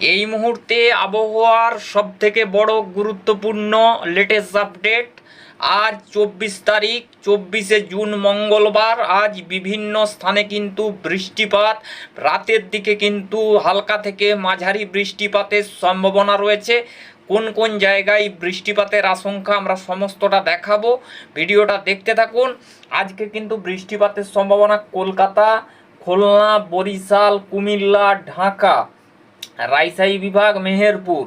এই মুহূর্তে আবহাওয়ার সব থেকে বড় গুরুত্বপূর্ণ লেটেস্ট আপডেট আজ চব্বিশ তারিখ, চব্বিশে জুন মঙ্গলবার, আজ বিভিন্ন স্থানে কিন্তু বৃষ্টিপাত, রাতের দিকে কিন্তু হালকা থেকে মাঝারি বৃষ্টিপাতের সম্ভাবনা রয়েছে। কোন কোন জায়গায় বৃষ্টিপাতের আশঙ্কা আমরা সমস্তটা দেখাবো, ভিডিওটা দেখতে থাকুন। আজকে কিন্তু বৃষ্টিপাতের সম্ভাবনা কলকাতা, খুলনা, বরিশাল, কুমিল্লা, ঢাকা। রাইসাই বিভাগ, মেহেরপুর,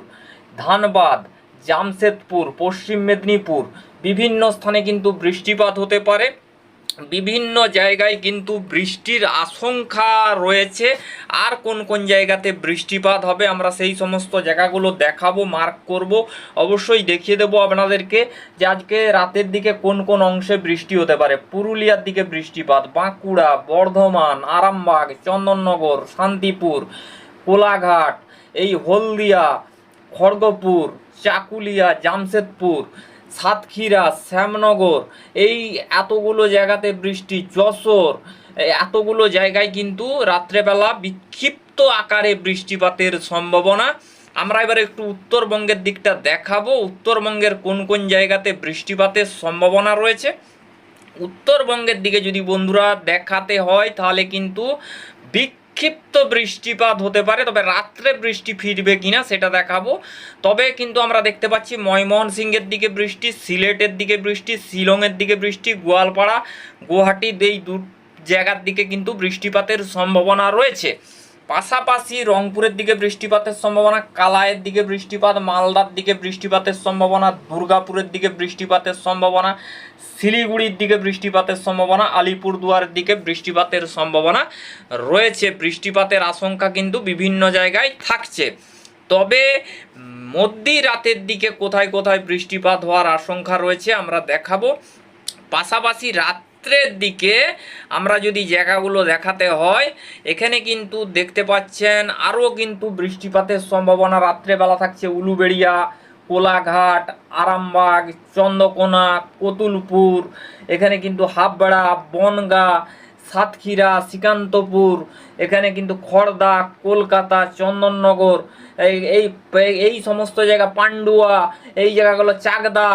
ধানবাদ, জামশেদপুর, পশ্চিম মেদিনীপুর। বিভিন্ন স্থানে কিন্তু বৃষ্টিপাত হতে পারে। বিভিন্ন জায়গায় কিন্তু বৃষ্টির আশঙ্কা রয়েছে। আর কোন কোন জায়গাতে বৃষ্টিপাত হবে আমরা সেই সমস্ত জায়গাগুলো দেখাবো মার্ক করব। অবশ্যই দেখিয়ে দেবো আপনাদেরকে যে আজকে রাতের দিকে কোন কোন অংশে বৃষ্টি হতে পারে। পুরুলিয়ার দিকে বৃষ্টিপাত, বাঁকুড়া, বর্ধমান, আরামবাগ, চন্দননগর, শান্তিপুর কোলাঘাট, এই হলদিয়া, খড়গপুর, চাকুলিয়া, জামশেদপুর, সাতক্ষীরা, শ্যামনগর, এই এতগুলো জায়গাতে বৃষ্টি, যশোর এতগুলো জায়গায় কিন্তু রাত্রেবেলা বিক্ষিপ্ত আকারে বৃষ্টিপাতের সম্ভাবনা। আমরা এবার একটু উত্তরবঙ্গের দিকটা দেখাবো। উত্তরবঙ্গের কোন কোন জায়গাতে বৃষ্টিপাতের সম্ভাবনা রয়েছে? উত্তরবঙ্গের দিকে যদি বন্ধুরা দেখাতে হয়, তাহলে কিন্তু বিক্ষিপ্ত বৃষ্টিপাত হতে পারে, তবে রাত্রে বৃষ্টি ফিরবে কিনা সেটা দেখাবো। তবে কিন্তু আমরা দেখতে পাচ্ছি ময়মনসিংহের দিকে বৃষ্টি, সিলেটের দিকে বৃষ্টি, শিলংয়ের দিকে বৃষ্টি, গোয়ালপাড়া গুয়াহাটি এই দু, জায়গার দিকে কিন্তু বৃষ্টিপাতের সম্ভাবনা রয়েছে। পাশাপাশি রংপুরের দিকে বৃষ্টিপাতের সম্ভাবনা কালায়ের দিকে বৃষ্টিপাত, মালদার দিকে বৃষ্টিপাতের সম্ভাবনা, দুর্গাপুরের দিকে বৃষ্টিপাতের সম্ভাবনা, শিলিগুড়ির দিকে বৃষ্টিপাতের সম্ভাবনা আলিপুরদুয়ারের দিকে বৃষ্টিপাতের সম্ভাবনা রয়েছে। বৃষ্টিপাতের আশঙ্কা কিন্তু বিভিন্ন জায়গায় থাকছে। তবে মধ্যি রাতের দিকে কোথায় কোথায় বৃষ্টিপাত হওয়ার আশঙ্কা রয়েছে আমরা দেখাবো। পাশাপাশি রাত্রের দিকে আমরা যদি জায়গাগুলো দেখাতে হয়, এখানে কিন্তু দেখতে পাচ্ছেন আরও কিন্তু বৃষ্টিপাতের সম্ভাবনা। রাত্রেবেলা থাকছে উলুবেড়িয়া, কোলাঘাট, আরামবাগ, চন্দ্রকোনা, কতুলপুর, এখানে কিন্তু হাবড়া বনগা, সাতক্ষীরা, শ্রীকান্তপুর এখানে কিন্তু খড়দা কলকাতা, চন্দননগর, এই এই এই সমস্ত জায়গা, পান্ডুয়া, এই জায়গাগুলো চাকদা,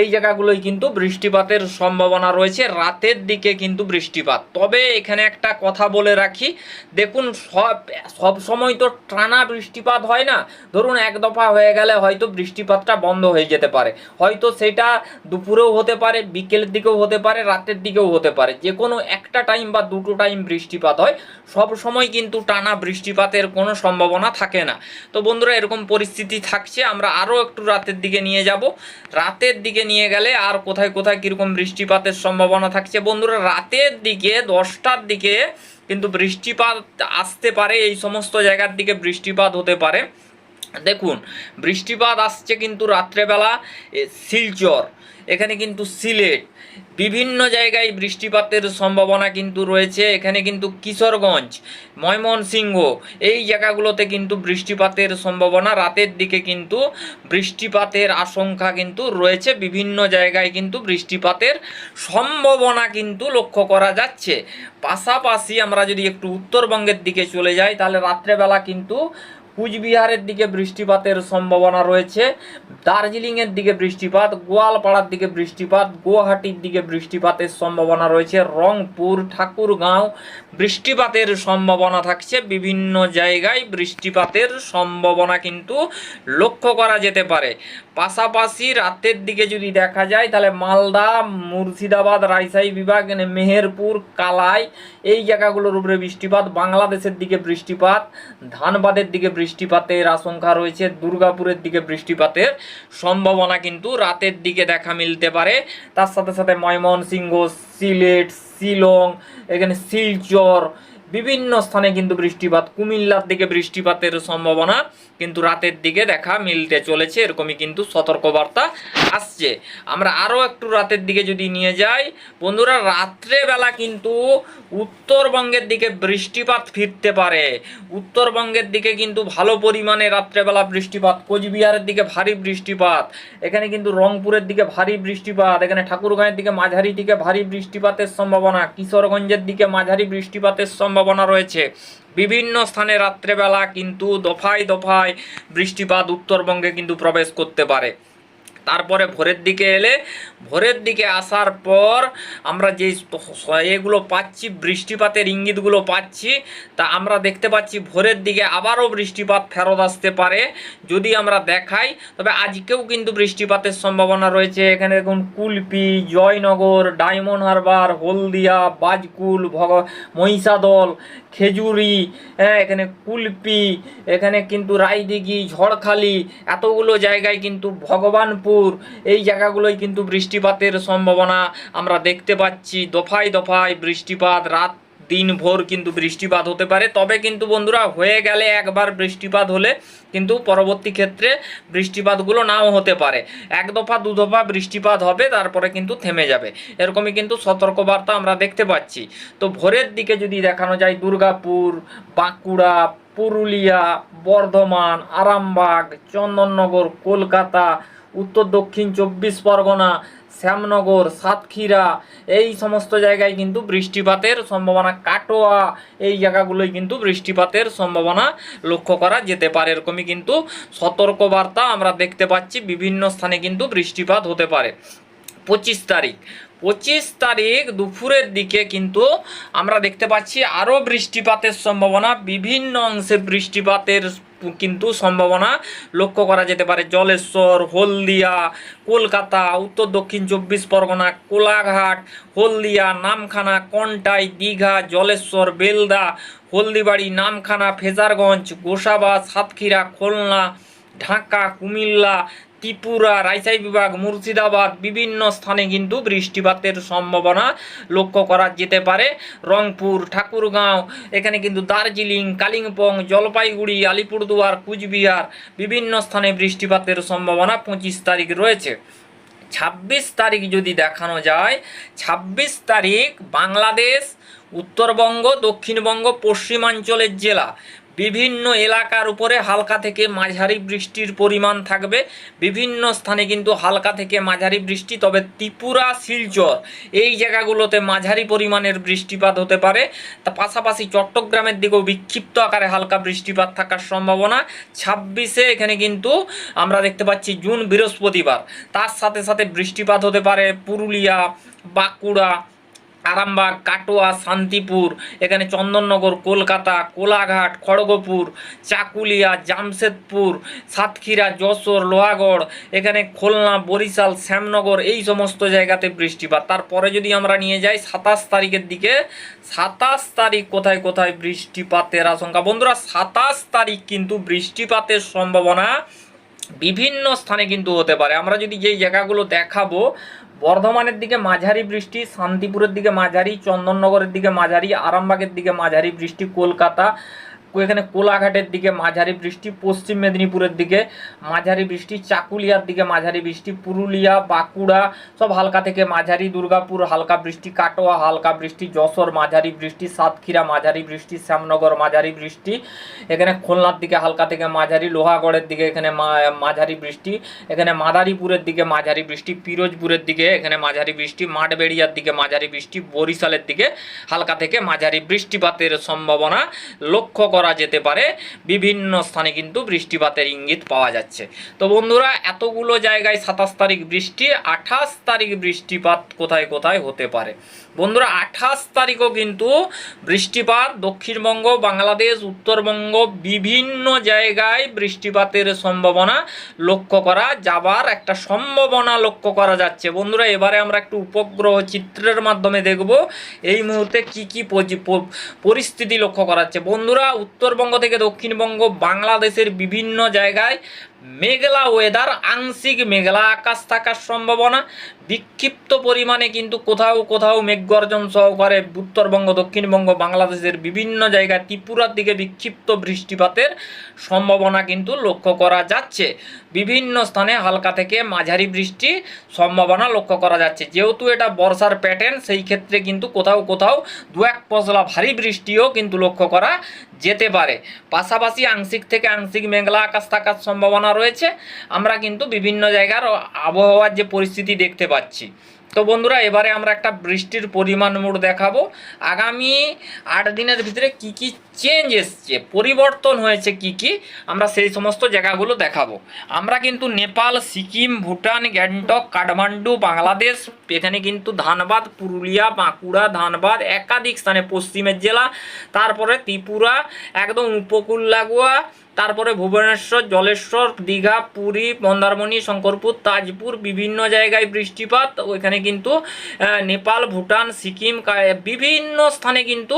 এই জায়গাগুলোই কিন্তু বৃষ্টিপাতের সম্ভাবনা রয়েছে। রাতের দিকে কিন্তু বৃষ্টিপাত। তবে এখানে একটা কথা বলে রাখি, দেখুন, সব সব সময় তো টানা বৃষ্টিপাত হয় না। ধরুন, এক দফা হয়ে গেলে হয়তো বৃষ্টিপাতটা বন্ধ হয়ে যেতে পারে। হয়তো সেটা দুপুরেও হতে পারে, বিকেলের দিকেও হতে পারে, রাতের দিকেও হতে পারে। যে কোনো একটা টাইম বা দুটো টাইম বৃষ্টিপাত হয়। সব সময় কিন্তু টানা বৃষ্টিপাতের কোনো সম্ভাবনা থাকে না। তো বন্ধুরা, এরকম পরিস্থিতি থাকছে। আমরা আরও একটু রাতের দিকে নিয়ে যাব। রাতের দিকে নিয়ে গেলে আর কোথায় কোথায় কীরকম বৃষ্টিপাতের সম্ভাবনা থাকছে? বন্ধুরা, রাতের দিকে, দশটার দিকে কিন্তু বৃষ্টিপাত আসতে পারে। এই সমস্ত জায়গার দিকে বৃষ্টিপাত হতে পারে। দেখুন, বৃষ্টিপাত আসছে কিন্তু রাত্রেবেলা শিলচর। এখানে কিন্তু সিলেট। বিভিন্ন জায়গায় বৃষ্টিপাতের সম্ভাবনা কিন্তু রয়েছে। এখানে কিন্তু কিশোরগঞ্জ, ময়মনসিংহ এই জায়গাগুলোতে কিন্তু বৃষ্টিপাতের সম্ভাবনা। রাতের দিকে কিন্তু বৃষ্টিপাতের আশঙ্কা কিন্তু রয়েছে। বিভিন্ন জায়গায় কিন্তু বৃষ্টিপাতের সম্ভাবনা কিন্তু লক্ষ্য করা যাচ্ছে। পাশাপাশি আমরা যদি একটু উত্তরবঙ্গের দিকে চলে যাই, তাহলে রাত্রেবেলা কিন্তু কুচবিহারের দিকে বৃষ্টিপাতের সম্ভাবনা রয়েছে, দার্জিলিংয়ের দিকে বৃষ্টিপাত, গোয়ালপাড়ার দিকে বৃষ্টিপাত, গুয়াহাটির দিকে বৃষ্টিপাতের সম্ভাবনা রয়েছে, রংপুর, ঠাকুরগাঁও বৃষ্টিপাতের সম্ভাবনা থাকছে, বিভিন্ন জায়গায় বৃষ্টিপাতের সম্ভাবনা কিন্তু লক্ষ্য করা যেতে পারে। পাশাপাশি রাতের দিকে যদি দেখা যায়, তাহলে মালদা, মুর্শিদাবাদ, রাজশাহী বিভাগ মানে মেহেরপুর, কালাই, এই জায়গাগুলোর উপরে বৃষ্টিপাত, বাংলাদেশের দিকে বৃষ্টিপাত, ধানবাদের দিকে বৃষ্টিপাতের আশঙ্কা রয়েছে। দুর্গাপুরের দিকে বৃষ্টিপাতের সম্ভাবনা কিন্তু রাতের দিকে দেখা মিলতে পারে। তার সাথে সাথে ময়মনসিংহ, সিলেট, শিলং, এখানে শিলচর, বিভিন্ন স্থানে কিন্তু বৃষ্টিপাত, কুমিল্লার দিকে বৃষ্টিপাতের সম্ভাবনা কিন্তু রাতের দিকে দেখা মিলতে চলেছে, এরকমই কিন্তু সতর্কবার্তা আসছে। আমরা আরও একটু রাতের দিকে যদি নিয়ে যাই, বন্ধুরা, রাত্রেবেলা কিন্তু উত্তরবঙ্গের দিকে বৃষ্টিপাত ফিরতে পারে। উত্তরবঙ্গের দিকে কিন্তু ভালো পরিমাণে রাত্রেবেলা বৃষ্টিপাত, কোচবিহারের দিকে ভারী বৃষ্টিপাত, এখানে কিন্তু রংপুরের দিকে ভারী বৃষ্টিপাত, এখানে ঠাকুরগাঁয়ের দিকে মাঝারি দিকে ভারী বৃষ্টিপাতের সম্ভাবনা, কিশোরগঞ্জের দিকে মাঝারি বৃষ্টিপাতের সম্ভাবনা রয়েছে। বিভিন্ন স্থানে রাত্রেবেলা কিন্তু দফায় দফায় বৃষ্টিপাত উত্তরবঙ্গে কিন্তু প্রবেশ করতে পারে। তারপরে ভোরের দিকে এলে, ভোরের দিকে আসার পর আমরা যে এগুলো পাচ্ছি, বৃষ্টিপাতের ইঙ্গিতগুলো পাচ্ছি, তা আমরা দেখতে পাচ্ছি ভোরের দিকে আবারও বৃষ্টিপাত ফেরত আসতে পারে, যদি আমরা দেখাই, তবে আজকেও কিন্তু বৃষ্টিপাতের সম্ভাবনা রয়েছে। এখানে দেখুন, কুলপি, জয়নগর, ডায়মন্ড হারবার, হলদিয়া, বাজকুল, ভগ, মহিষাদল, খেজুরি হ্যাঁ এখানে কুলপি, এখানে কিন্তু রায়দিঘি, ঝড়খালি, এতগুলো জায়গায় কিন্তু ভগবানপুর এই জায়গাগুলোই কিন্তু বৃষ্টিপাতের সম্ভাবনা আমরা দেখতে পাচ্ছি। দফায় দফায় বৃষ্টিপাত, রাত দিন ভোর কিন্তু বৃষ্টিপাত হতে পারে। তবে কিন্তু বন্ধুরা, হয়ে গেলে একবার বৃষ্টিপাত হলে কিন্তু পরবর্তী ক্ষেত্রে বৃষ্টিপাতগুলো নাও হতে পারে। এক দফা, দু দফা বৃষ্টিপাত হবে, তারপরে কিন্তু থেমে যাবে। এরকমই কিন্তু সতর্কবার্তা আমরা দেখতে পাচ্ছি। তো ভোরের দিকে যদি দেখানো যায়, দুর্গাপুর, বাঁকুড়া পুরুলিয়া, বর্ধমান, আরামবাগ, চন্দননগর, কলকাতা, উত্তর দক্ষিণ চব্বিশ পরগনা, শ্যামনগর, সাতক্ষীরা, এই সমস্ত জায়গায় কিন্তু বৃষ্টিপাতের সম্ভাবনা, কাটোয়া, এই জায়গাগুলোই কিন্তু বৃষ্টিপাতের সম্ভাবনা লক্ষ্য করা যেতে পারে। এরকমই কিন্তু সতর্কবার্তা আমরা দেখতে পাচ্ছি, বিভিন্ন স্থানে কিন্তু বৃষ্টিপাত হতে পারে। পঁচিশ তারিখ পঁচিশ তারিখ দুপুরের দিকে কিন্তু আমরা দেখতে পাচ্ছি আরও বৃষ্টিপাতের সম্ভাবনা, বিভিন্ন অংশে বৃষ্টিপাতের কিন্তু সম্ভাবনা লক্ষ্য করা যেতে পারে। জলেশ্বর, হলদিয়া, কলকাতা, উত্তর দক্ষিণ চব্বিশ পরগনা, কোলাঘাট, হলদিয়া, নামখানা, কন্টাই, দীঘা, জলেশ্বর, বেলদা, হলদিবাড়ি, নামখানা, ফেজারগঞ্জ, গোসাবা, সাতক্ষীরা, খুলনা ঢাকা, কুমিল্লা, ত্রিপুরা রাইসাই বিভাগ, মুর্শিদাবাদ বিভিন্ন স্থানে কিন্তু বৃষ্টিপাতের সম্ভাবনা লক্ষ্য করা যেতে পারে। রংপুর, ঠাকুরগাঁও, এখানে কিন্তু দার্জিলিং, কালিম্পং, জলপাইগুড়ি, আলিপুরদুয়ার, কুচবিহার বিভিন্ন স্থানে বৃষ্টিপাতের সম্ভাবনা পঁচিশ তারিখ রয়েছে। ছাব্বিশ তারিখ যদি দেখানো যায়, ছাব্বিশ তারিখ বাংলাদেশ, উত্তরবঙ্গ, দক্ষিণবঙ্গ, পশ্চিমাঞ্চলের জেলা। বিভিন্ন এলাকার উপরে হালকা থেকে মাঝারি বৃষ্টির পরিমাণ থাকবে। বিভিন্ন স্থানে কিন্তু হালকা থেকে মাঝারি বৃষ্টি, তবে ত্রিপুরা, শিলচর এই জায়গাগুলোতে মাঝারি পরিমাণের বৃষ্টিপাত হতে পারে। তা পাশাপাশি চট্টগ্রামের দিকেও বিক্ষিপ্ত আকারে হালকা বৃষ্টিপাত থাকার সম্ভাবনা। ছাব্বিশে এখানে কিন্তু আমরা দেখতে পাচ্ছি জুন বৃহস্পতিবার। তার সাথে সাথে বৃষ্টিপাত হতে পারে পুরুলিয়া, বাঁকুড়া আরামবাগ, কাটোয়া, শান্তিপুর, এখানে চন্দননগর, কলকাতা, কোলাঘাট, খড়গপুর, চাকুলিয়া, জামশেদপুর, সাতক্ষীরা, যশোর, লোহাগড়, এখানে খুলনা, বরিশাল, শ্যামনগর, এই সমস্ত জায়গাতে বৃষ্টিপাত। তারপরে যদি আমরা নিয়ে যাই, সাতাশ তারিখের দিকে, সাতাশ তারিখ কোথায় কোথায় বৃষ্টিপাতের আশঙ্কা? বন্ধুরা, সাতাশ তারিখ কিন্তু বৃষ্টিপাতের সম্ভাবনা বিভিন্ন স্থানে কিন্তু হতে পারে। আমরা যদি যেই জায়গাগুলো দেখাবো বর্ধমানের দিকে মাঝারি বৃষ্টি, শান্তিপুরের দিকে মাঝারি, চন্দননগরের দিকে মাঝারি, আরামবাগের দিকে মাঝারি বৃষ্টি, কলকাতা এখানে কোলাঘাটের দিকে মাঝারি বৃষ্টি পশ্চিম মেদিনীপুরের দিকে মাঝারি বৃষ্টি চাকুলিয়ার দিকে মাঝারি বৃষ্টি পুরুলিয়া বাঁকুড়া সব হালকা থেকে মাঝারি দুর্গাপুর হালকা বৃষ্টি কাটোয়া হালকা বৃষ্টি যশোর মাঝারি বৃষ্টি সাতক্ষীরা মাঝারি বৃষ্টি শ্যামনগর মাঝারি বৃষ্টি এখানে খুলনার দিকে হালকা থেকে মাঝারি লোহাগড়ের দিকে এখানে মাঝারি বৃষ্টি এখানে মাদারীপুরের দিকে মাঝারি বৃষ্টি পিরোজপুরের দিকে এখানে মাঝারি বৃষ্টি মাঠবেড়িয়ার দিকে মাঝারি বৃষ্টি বরিশালের দিকে হালকা থেকে মাঝারি বৃষ্টিপাতের সম্ভাবনা লক্ষ্য করা যেতে পারে। বিভিন্ন স্থানে কিন্তু বৃষ্টিপাতের ইঙ্গিত পাওয়া যাচ্ছে। তো বন্ধুরা, এতগুলো জায়গায় সাতাশ তারিখ বৃষ্টি, আঠাশ তারিখ বৃষ্টিপাত কোথায় কোথায় হতে পারে? বন্ধুরা, আঠাশ তারিখও কিন্তু বৃষ্টিপাত। দক্ষিণবঙ্গ, বাংলাদেশ, উত্তরবঙ্গ বিভিন্ন জায়গায় বৃষ্টিপাতের সম্ভাবনা লক্ষ্য করা যাবার একটা সম্ভাবনা লক্ষ্য করা যাচ্ছে। বন্ধুরা, এবারে আমরা একটু উপগ্রহ চিত্রের মাধ্যমে দেখব। এই মুহূর্তে কি কি পরিস্থিতি লক্ষ্য করা যাচ্ছে। বন্ধুরা উত্তরবঙ্গ থেকে দক্ষিণবঙ্গ বাংলাদেশের বিভিন্ন জায়গায় মেঘলা ওয়েদার আংশিক মেঘলা আকাশ থাকার সম্ভাবনা। বিক্ষিপ্ত পরিমাণে কিন্তু কোথাও কোথাও মেঘগর্জন সহকারে উত্তরবঙ্গ, দক্ষিণবঙ্গ, বাংলাদেশের বিভিন্ন জায়গায় ত্রিপুরার দিকে বিক্ষিপ্ত বৃষ্টিপাতের সম্ভাবনা কিন্তু লক্ষ্য করা যাচ্ছে। বিভিন্ন স্থানে হালকা থেকে মাঝারি বৃষ্টি সম্ভাবনা লক্ষ্য করা যাচ্ছে। যেহেতু এটা বর্ষার প্যাটার্ন সেই ক্ষেত্রে কিন্তু কোথাও কোথাও দু এক পশলা ভারী বৃষ্টিও কিন্তু লক্ষ্য করা যেতে পারে। পাশাপাশি আংশিক থেকে আংশিক মেঘলা আকাশ থাকার সম্ভাবনা রয়েছে, আমরা কিন্তু বিভিন্ন জায়গার আবহাওয়ার যে পরিস্থিতি দেখতে পাচ্ছি। তো বন্ধুরা, এবারে আমরা একটা বৃষ্টির পরিমাণ মোট দেখাবো। আগামী আট দিনের ভিতরে কি কি চেঞ্জ এসছে, পরিবর্তন হয়েছে কি কি, আমরা সেই সমস্ত জায়গাগুলো দেখাবো। আমরা কিন্তু নেপাল, সিকিম, ভুটান, গ্যাংটক, কাঠমান্ডু, বাংলাদেশ, এখানে কিন্তু ধানবাদ, পুরুলিয়া, বাঁকুড়া, ধানবাদ, একাধিক স্থানে পশ্চিমের জেলা, তারপরে ত্রিপুরা, একদম উপকূল লাগোয়া তারপরে ভুবনেশ্বর, জলেশ্বর, দীঘা, পুরী, মন্দারমণি, শঙ্করপুর, তাজপুর, বিভিন্ন জায়গায় বৃষ্টিপাত। ওইখানে কিন্তু নেপাল, ভুটান, সিকিম বিভিন্ন স্থানে কিন্তু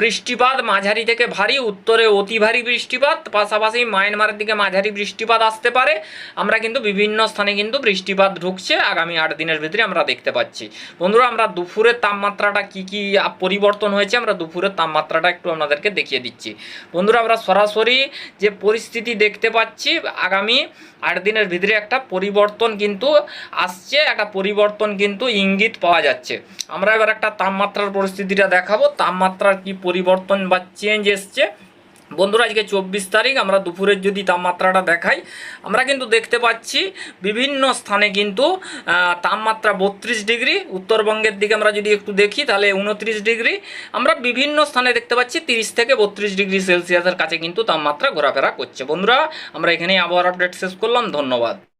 বৃষ্টিপাত, মাঝারি থেকে ভারী, উত্তরে অতি ভারী বৃষ্টিপাত, পাশাপাশি মায়ানমারের দিকে মাঝারি বৃষ্টিপাত আসতে পারে। আমরা কিন্তু বিভিন্ন স্থানে কিন্তু বৃষ্টিপাত ঢুকছে, আগামী আট দিনের ভিতরে আমরা দেখতে পাচ্ছি। বন্ধুরা, আমরা দুপুরের তাপমাত্রাটা কি কি পরিবর্তন হয়েছে, আমরা দুপুরের তাপমাত্রাটা একটু আপনাদেরকে দেখিয়ে দিচ্ছি। বন্ধুরা, আমরা সরাসরি যে পরিস্থিতি দেখতে পাচ্ছি আগামী আট দিনের ভিতরে একটা পরিবর্তন কিন্তু আসছে, একটা পরিবর্তন কিন্তু ইঙ্গিত পাওয়া যাচ্ছে। আমরা এবার একটা তাপমাত্রার পরিস্থিতিটা দেখাবো। তাপমাত্রার কি পরিবর্তন বা চেঞ্জ এসছে? বন্ধুরা, আজকে চব্বিশ তারিখ, আমরা দুপুরের যদি তাপমাত্রাটা দেখাই, আমরা কিন্তু দেখতে পাচ্ছি বিভিন্ন স্থানে কিন্তু তাপমাত্রা বত্রিশ ডিগ্রি, উত্তরবঙ্গের দিকে আমরা যদি একটু দেখি, তাহলে উনত্রিশ ডিগ্রি, আমরা বিভিন্ন স্থানে দেখতে পাচ্ছি তিরিশ থেকে বত্রিশ ডিগ্রি সেলসিয়াসের কাছে কিন্তু তাপমাত্রা ঘোরাফেরা করছে। বন্ধুরা, আমরা এখানেই আবহাওয়ার আপডেট শেষ করলাম, ধন্যবাদ।